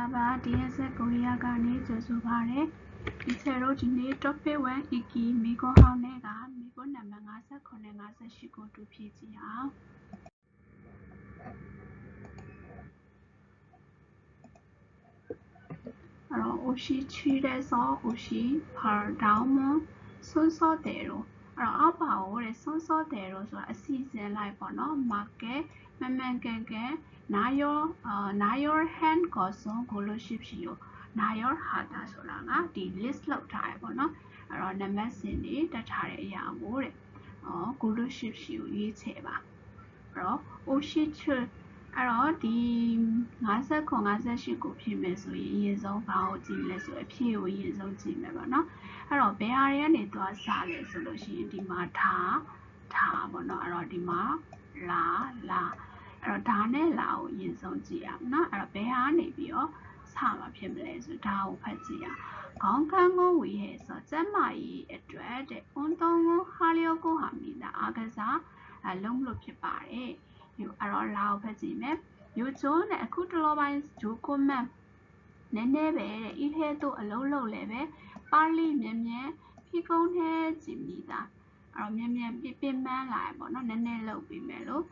လာပါ DSS ကိုရီးယားကနေကြိုဆိုပါရစေ ဒီချေတို့ ဒီနေ့ topic 1 iki မိခွန်းဟောင်းနဲ့ကမိခွန်းနံပါတ်59 58 ကို တူဖြည့်ကြည့်အောင်အဲ့တော့ oshi ချီတဲ့စော oshi ပါဒေါင်းမဆွန်းစောတဲ့တော့အဲ့ တော့အောက်ပါကိုတဲ့ဆွန်းစောတဲ့တော့ဆိုတာအစီအစဉ်လိုက်ပေါ့နော် market မှန်မှန်ကန်ကန်နာယောအာနာယော hand ကိုစုံကိုလို့ရှိဖြစ်ရောနာယောဟာတာဆိုတာကဒီ list လောက်ထားရပေါ့နော်အဲ့တော့နံပါတ်စဉ်တွေတက်ထားတဲ့အရာကိုတဲ့အော်ကိုလို့ရှိဖြစ်ကိုရွေးချယ်ပါအဲ့တော့ oshi ချအဲ့တော့ဒီ59 58ကိုဖြည့်မယ်ဆိုရင်အရင်ဆုံးဘာကိုကြည့်လဲဆိုအဖြည့်ကိုအရင်ဆုံးကြည့်မယ်ပေါ့နော် အဲ့တော့ဘယ်ဟာတွေကနေသွားစားလဲဆိုလို့ရှိရင်ဒီမှာထားထားပေါ့နော်အဲ့တော့ဒီမှာလာလာအဲ့တော့ဒါနဲ့လာကိုရင်ဆုံးကြည့်အောင်နော်အဲ့တော့ဘယ်ဟာနေပြီးတော့စမှာဖြစ်မလဲဆိုဒါကိုဖတ်ကြည့်အောင်ခေါင်းခန်းကိုဝေရဲ့ဆိုကျမကြီးအတွက်တဲ့အွန်တုံးကိုဟာလျောကိုဟာမိတာအကစားအလုံးလို့ဖြစ်ပါတယ်ဒီအဲ့တော့လာကိုဖတ်ကြည့်မယ်မြို့ချိုးနဲ့အခုတလောပိုင်းဂျိုကွန်မန်နည်းနည်းပဲတဲ့ဤထဲသို့အလုံးလုံးလည်းပဲ ပါဠိမြဲမြဲဖြီးကုန်းထဲကြည့်မိတာအဲ့တော့မြဲမြဲပြပြမန်းလာရပေါ့နော်နည်းနည်းလုပ်ပြီးမယ်လို့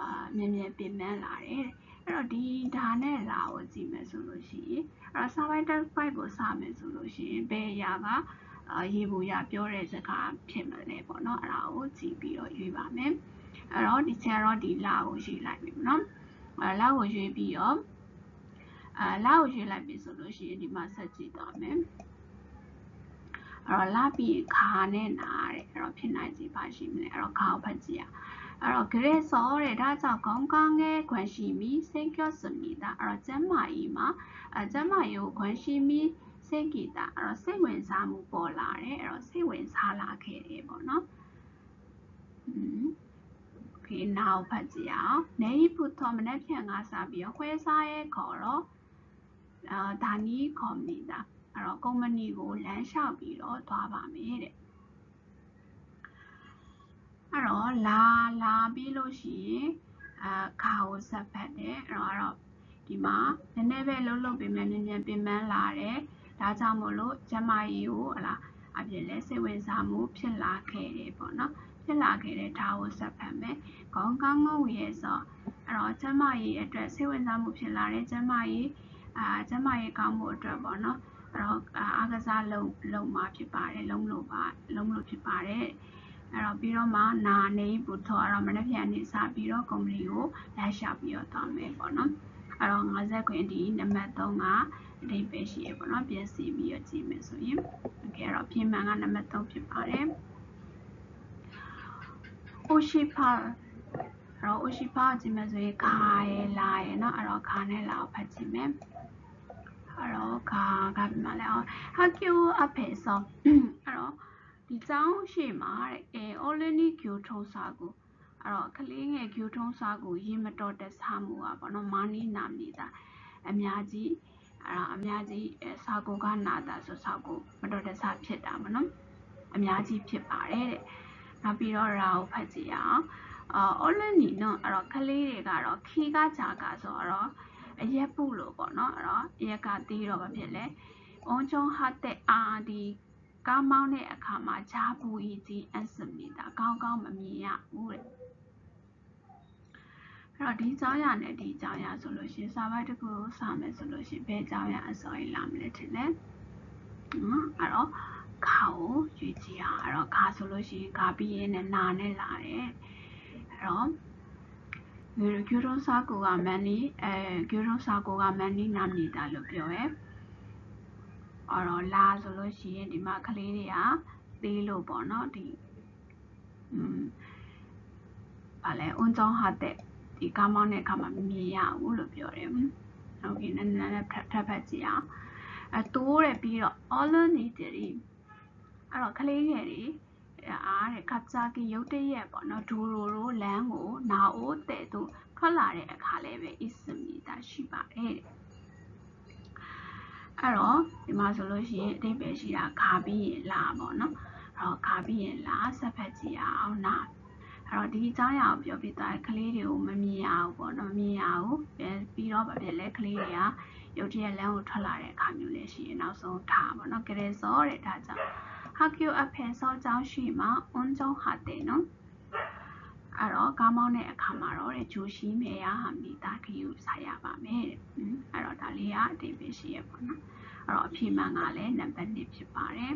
အာမြင်မြင်ပြင်ပန်းလာတယ်အဲ့တော့ဒီဒါနဲ့လာကိုကြည့်မယ်ဆိုလို့ရှိရင်အဲ့တော့ survival fight ကိုစမယ်ဆိုလို့ရှိရင်ဘယ်အရာကအာရေဘူရပြောတဲ့စကားဖြစ်မလဲပေါ့နော်အဲ့ဒါကိုကြည့်ပြီးတော့ရွေးပါမယ်အဲ့တော့ဒီချက်တော့ဒီလာကိုရွေးလိုက်ပြီနော်အဲ့လာကိုရွေးပြီးတော့အာလာကိုရွေးလိုက်ပြီဆိုလို့ရှိရင်ဒီမှာဆက်ကြည့်သွားမယ် အဲ့တော့လပြီးရင်ခါနဲ့နာတဲ့အဲ့တော့ဖြစ်နိုင်စီပါရှိမလဲအဲ့တော့ခါကိုဖတ်ကြည့်ရအဲ့တော့ great ဆိုတဲ့ဒါကြောင့်ကောင်းကောင်းငယ်ခွန်ရှိမီစိတ်ကြော့စမီတာအဲ့တော့ကျမ်းမာရေးမှာအကျမ်းမာရေးကိုခွန်ရှိမီစိတ်ကိတာအဲ့တော့စိတ်ဝင်စားမှုပေါ်လာတယ်အဲ့တော့စိတ်ဝင်စားလာခဲ့တယ်ပေါ့နော်อืม okay now ဖတ်ကြည့်အောင်နေဖူထောမနဲ့ဖြန့်ငါစားပြီးတော့ခွဲစားရဲခေါ်တော့အာဒါနီးကွန်မြူနီတာ အဲ့တော့ကုမ္ပဏီကိုလမ်းလျှောက်ပြီးတော့သွားပါမယ်တဲ့အဲ့တော့လာလာပြီးလို့ရှိရင်အာခါကိုဆက်ဖတ်တယ်အဲ့တော့အဲ့တော့ဒီမှာနည်းနည်းပဲလှုပ်လှုပ်ပြင်မြန်မြန်ပြင်ပန်းလာတယ်ဒါကြောင့်မို့လို့ကျမကြီးကိုဟလာအပြင်လဲစိတ်ဝင်စားမှုဖြစ်လာခဲ့တယ်ပေါ့နော်ဖြစ်လာခဲ့တဲ့ဒါကိုဆက်ဖတ်မယ်ခေါင်းကောင်းငုံရဲ့ဆိုအဲ့တော့ကျမကြီးအတွက်စိတ်ဝင်စားမှုဖြစ်လာတယ်ကျမကြီးအာကျမကြီးကောင်းမှုအတွက်ပေါ့နော်အဲ့ တော့အားကစားလုံးလုံးမှာဖြစ်ပါတယ်လုံးလို့ပါလုံးလို့ဖြစ်ပါတယ်အဲ့တော့ပြီးတော့မှနာနေပူထောအဲ့တော့မနေ့ပြန်နေစပြီးတော့ကုမ္ပဏီကိုလက်ရှာပြီးတော့သွားမယ်ပေါ့နော်အဲ့တော့50ခွင်ဒီနံပါတ်3ကအဓိပ္ပာယ်ရှိရပေါ့နော်ပြင်ဆင်ပြီးတော့ကြည့်မယ်ဆိုရင်โอเคအဲ့တော့ပြင်မှန်ကနံပါတ်3ဖြစ်ပါတယ် Oshipa အဲ့တော့ Oshipa ကြည့်မယ်ဆိုရင်ခါရယ်လာရယ်เนาะအဲ့တော့ခါနဲ့လာကိုဖတ်ကြည့်မယ်အဲ့ တော့ခါကပြမလဲဟာကျူအဖေဆောအဲ့တော့ဒီကျောင်းရှိမှာတဲ့အဲ Oleni ကျူထုံးစာကိုအဲ့တော့ကလေးငယ်ကျူထုံးစာကိုရေမတော်တက်စားမှုอ่ะပေါ့နော်မာနီနာမနေတာအများကြီးအဲ့တော့အများကြီးစာကိုကနာတာဆိုစာကိုမတော်တက်စားဖြစ်တာပေါ့နော်အများကြီးဖြစ်ပါတယ်တဲ့နောက်ပြီးတော့ရာကိုဖတ်ကြည့်အောင်အော် Oleni နော်အဲ့တော့ကလေးတွေကတော့ခီကဂျာကဆိုတော့ အရက်ပုလို့ပေါ့နော်အဲ့တော့အရက်ကတီးတော့ဘာဖြစ်လဲအွန်ချုံဟတ်တဲ့အာဒီကားမောင်းတဲ့အခါမှာဂျာပူအီကြီးအစမီတာကောင်းကောင်းမမြင်ရဘူးတဲ့အဲ့တော့ဒီကြောင်းရနဲ့ဒီကြောင်းရဆိုလို့ရှိရင်စာပိုက်တစ်ခုကိုစာမယ်ဆိုလို့ရှိရင်ဘယ်ကြောင်းရအစောကြီးလာမလဲထင်လဲနော်အဲ့တော့ခါကိုရွေးကြည့်အောင်အဲ့တော့ခါဆိုလို့ရှိရင်ခါပြီးရင်လည်းနာနဲ့လာတယ်အဲ့တော့ ဂူရုံစာကိုကမန်နီအဲဂူရုံစာကိုကမန်နီနာမည်တာလို့ပြောရဲအော်တော့လာဆိုလို့ရှိရင်ဒီမှာကလေးတွေကသေးလို့ပေါ့နော်ဒီอืมဘာလဲအွန်ကြောင်းဟာတဲ့ဒီကားမောင်းတဲ့အခါမှာမမြင်ရဘူးလို့ပြောတယ်ဟုတ်ကဲ့နည်းနည်းနဲ့ထပ်ဖက်ကြည့်အောင်အဲတိုးတယ်ပြီးတော့ all needy အဲ့တော့ကလေးငယ်တွေ အားတဲ့ကပ်ချာကီရုတ်တရက်ပေါ့နော်ဒူရိုရိုလမ်းကိုနာအိုးတဲ့သူထွက်လာတဲ့အခါလည်းပဲအစ္စမီတာရှိပါတယ်တဲ့အဲ့တော့ဒီမှာဆိုလို့ရှိရင်အတိတ်ပဲရှိတာခါပြီးရင်လာပေါ့နော်အဲ့တော့ခါပြီးရင်လာဆက်ဖက်ကြည့်အောင်နာအဲ့တော့ဒီအကြောင်းအရာကိုပြောပြသွားကလေးတွေကိုမမြင်ရဘူးပေါ့နော်မမြင်ရဘူးပြီးတော့ဗာပြလဲကလေးတွေကရုတ်တရက်လမ်းကိုထွက်လာတဲ့အခါမျိုးလည်းရှိရင်နောက်ဆုံးထားပါတော့ကလေးစောတဲ့ဒါကြောင့် ဟာကျူအဖေစောကြောင်းရှိမှာအွန်ကြောင်းဟာတဲ့နော်အဲ့တော့ကားမောင်းတဲ့အခါမှာတော့တဲ့ဂျိုရှိမေရဟာမိသားခယူစားရပါမယ်တဲ့အဲ့တော့ဒါလေးကအတိတ်ပဲရှိရပါတော့အဲ့တော့အဖြေမှန်ကလည်းနံပါတ်1ဖြစ်ပါတယ်